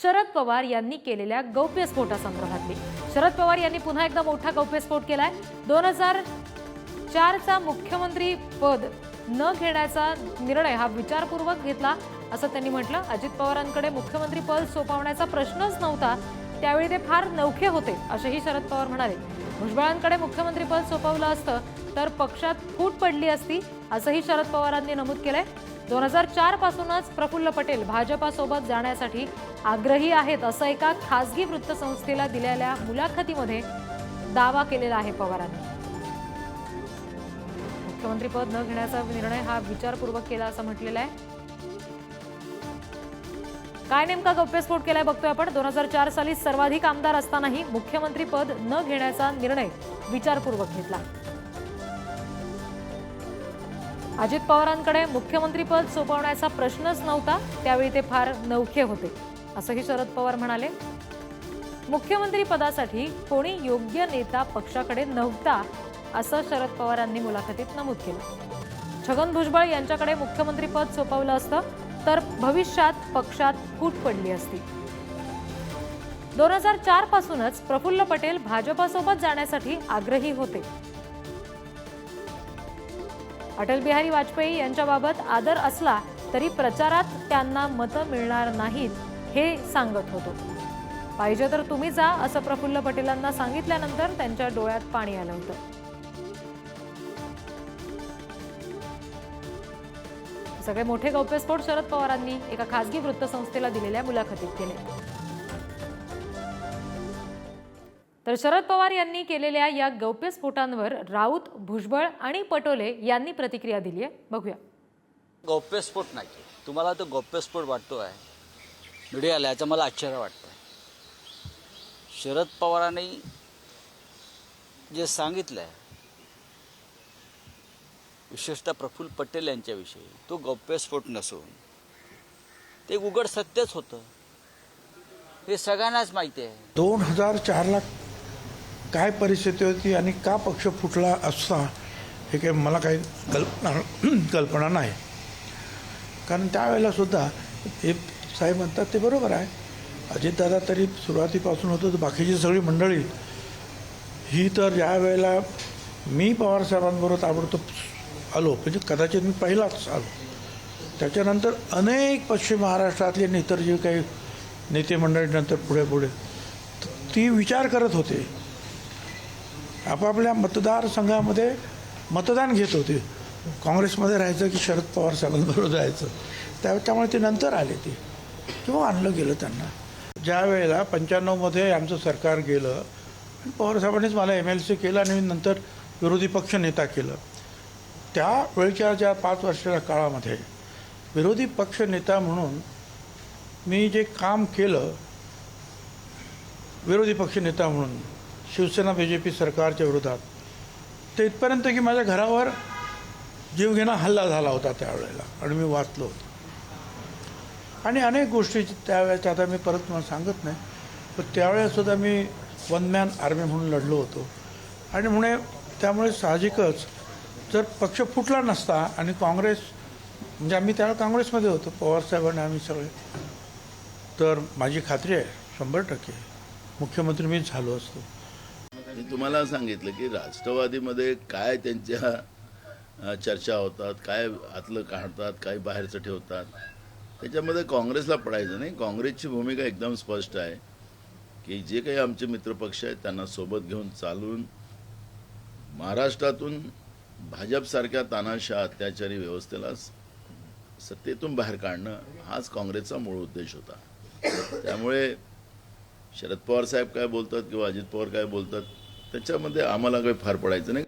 शरद पवार यांनी केलेल्या गौप्यस्फोटासंदर्भातली शरद पवार यांनी पुन्हा एकदा मोठा गौप्यस्फोट केलाय. दोन हजार चारचा मुख्यमंत्री पद न घेण्याचा निर्णय हा विचारपूर्वक घेतला असं त्यांनी म्हटलं. अजित पवारांकडे मुख्यमंत्री पद सोपवण्याचा प्रश्नच नव्हता. त्यावेळी ते फार नौखे होते असेही शरद पवार म्हणाले. भुजबळांकडे मुख्यमंत्रीपद सोपवलं असतं तर पक्षात फूट पडली असती असंही शरद पवारांनी नमूद केलंय. दोन हजार चार पासूनच प्रफुल्ल पटेल भाजपासोबत जाण्यासाठी आग्रही आहेत असं एका खासगी वृत्तसंस्थेला दिलेल्या मुलाखतीमध्ये दावा केलेला आहे पवारांनी. मुख्यमंत्रीपद न घेण्याचा निर्णय हा विचारपूर्वक केला असं म्हटलेलं आहे. काय नेमका गौप्यस्फोट केलाय बघतोय आपण. दोन हजार चार साली सर्वाधिक आमदार असतानाही मुख्यमंत्री पद न घेण्याचा निर्णय विचारपूर्वक घेतला. अजित पवारांकडे मुख्यमंत्रीपद सोपवण्याचा प्रश्नच नव्हता. त्यावेळी ते फार नौखे होते. असंही शरद पवार म्हणाले. मुख्यमंत्री पदासाठी कोणी योग्य नेता पक्षाकडे नव्हता असं शरद पवारांनी मुलाखतीत नमूद केलं. छगन भुजबळ यांच्याकडे मुख्यमंत्रीपद सोपवलं असतं. तर भविष्यात पक्षात फूट पडली असती. दोन हजार चार पासूनच प्रफुल्ल पटेल भाजपासोबत जाण्यासाठी आग्रही होते. अटल बिहारी वाजपेयी यांच्याबाबत आदर असला तरी प्रचारात त्यांना मतं मिळणार नाहीत हे सांगत होतो. पाहिजे तर तुम्ही जा असं प्रफुल्ल पटेलांना सांगितल्यानंतर त्यांच्या डोळ्यात पाणी आलं होतं. सगळे मोठे गौप्यस्फोट शरद पवारांनी एका खासगी वृत्तसंस्थेला दिलेल्या मुलाखतीत केले. तर शरद पवार यांनी केलेल्या या गौप्यस्फोटांवर राऊत भुजबळ आणि पटोले यांनी प्रतिक्रिया दिली आहे. बघूया. गौप्यस्फोट नाही. तुम्हाला तो गौप्यस्फोट वाटतो आहे मीडियाला याचं मला आश्चर्य वाटतं शरद पवारांनी जे सांगितलं आहे विशेषतः प्रफुल्ल पटेल यांच्याविषयी. तो गौप्यस्फोट नसून. ते उघड सत्यच होतं. हे सगळ्यांनाच माहिती आहे. दोन हजार चारला काय परिस्थिती होती आणि का पक्ष फुटला असता हे काही मला काही कल्पना कल्पना नाही. कारण त्यावेळेला सुद्धा हे साहेब म्हणतात ते बरोबर आहे. अजितदादा तरी सुरुवातीपासून होतं तर बाकीची सगळी मंडळी. ही तर ज्या वेळेला मी पवारसाहेबांबरोबर ताबडतोब आलो. म्हणजे कदाचित मी पहिलाच आलो. त्याच्यानंतर अनेक पश्चिम महाराष्ट्रातले आणि इतर जे काही नेते मंडळी नंतर पुढे पुढे. ती विचार करत होते. आपापल्या मतदारसंघामध्ये मतदान घेत होते. काँग्रेसमध्ये राहायचं की शरद पवार साहेबांबरोबर जायचं. त्या त्यामुळे ते नंतर आले ते. किंवा आणलं गेलं त्यांना. ज्या वेळेला पंच्याण्णवमध्ये आमचं सरकार गेलं पवार साहेबांनीच मला एम एल सी केलं आणि नंतर विरोधी पक्ष नेता केलं. त्या वेळच्या ज्या पाच वर्षाच्या काळामध्ये विरोधी पक्ष नेता म्हणून मी जे काम केलं विरोधी पक्ष नेता म्हणून शिवसेना बी जे पी सरकारच्या विरोधात ते इथपर्यंत की माझ्या घरावर जीवघेणा हल्ला झाला होता त्यावेळेला आणि मी वाचलो होतो. आणि अनेक गोष्टी त्यावेळेच्या आता मी परत मला सांगत नाही पण त्यावेळेसुद्धा मी वन मॅन आर्मी म्हणून लढलो होतो. आणि म्हणे त्यामुळे साहजिकच जर पक्ष फुटला नसता आणि काँग्रेस म्हणजे आम्ही त्यावेळेला काँग्रेसमध्ये होतो पवारसाहेबांनी आम्ही सगळे. तर माझी खात्री आहे शंभर टक्के मुख्यमंत्री मीच झालो असतो. मी तुम्हाला सांगितलं की राष्ट्रवादीमध्ये काय त्यांच्या चर्चा होतात काय आतलं काढतात काय बाहेरचं ठेवतात त्याच्यामध्ये काँग्रेसला पडायचं नाही. काँग्रेसची भूमिका एकदम स्पष्ट आहे की जे काही आमचे मित्रपक्ष आहेत त्यांना सोबत घेऊन चालून महाराष्ट्रातून भाजपसारख्या तानाशा अत्याचारी व्यवस्थेला सत्तेतून बाहेर काढणं हाच काँग्रेसचा मूळ उद्देश होता. त्यामुळे शरद पवार साहेब काय बोलतात किंवा अजित पवार काय बोलतात त्याच्यामध्ये आम्हाला काही फार पडायचं नाही.